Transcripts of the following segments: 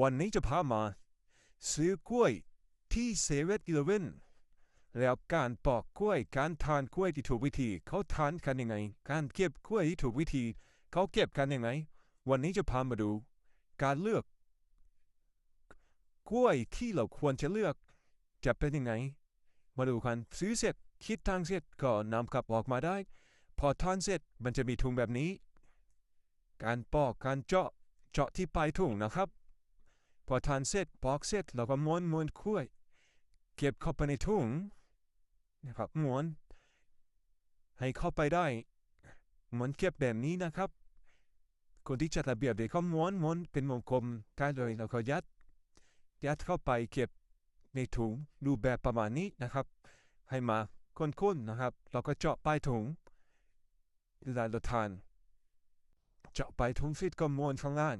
วันนี้จะพามา ซื้อกล้วยที่เซเว่นอีเลเว่นแล้วการปอกกล้วยการทานกล้วยที่ถูกวิธี เขาทานกันยังไง การเก็บกล้วยที่ถูกวิธี เขาเก็บกันยังไง วันนี้จะพามาดู การเลือก กล้วยที่เราควรจะเลือก จะเป็นยังไง มาดูกันซื้อเสร็จคิดทางเสร็จก็นำกลับออกมาได้ พอทานเสร็จมันจะมีถุงแบบนี้ การปอกการเจาะเจาะที่ปลายถุงนะครับ พอทานเสร็จปอกเสร็จเราก็ม้วนม้วนกล้ยเก็บเข้าไปในถุงนะครับม้วน ให้เข้าไปได้เหมือนเก็บแบบนี้นะครับ คนที่จัดระเบียบเด็กเขาม้วนม้วนเป็นวงกลมได้เลยแล้วก็ยัด ยัดเข้าไปเก็บในถุงรูปแบบประมาณนี้นะครับ ให้มาค้นๆนะครับ เราก็เจาะปลายถุงเวลาเราทานเจาะไปถุงฟิตก็ม้วนข้างล่าง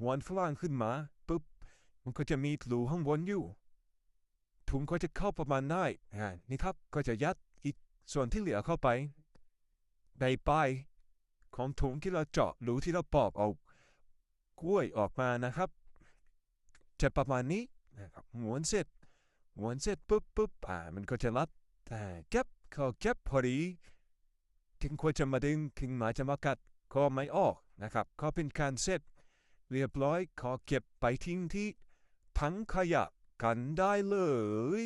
ม้วนข้างล่างขึ้นมาปุ๊บ มันก็จะมีรูข้างบนอยู่ถุงก็จะเข้าประมาณได้อ่านี่ครับก็จะยัดอีกส่วนที่เหลือเข้าไปในปลายของถุงที่เราเจาะหรูที่เราปอกเอากล้วยออกมานะครับ จะประมาณนี้นะครับม้วนเสร็จม้วนเสร็จปุ๊บปุ๊บอ่ามันก็จะรัดแต่เก็บเขาเก็บพอดีถึงควรจะมาดึงถึงหมาจะมากัดก็ไม่ออกนะครับก็เป็นการเสร็จเรียบร้อยขอเก็บไปทิ้งที่ ทั้งขยะกันได้เลย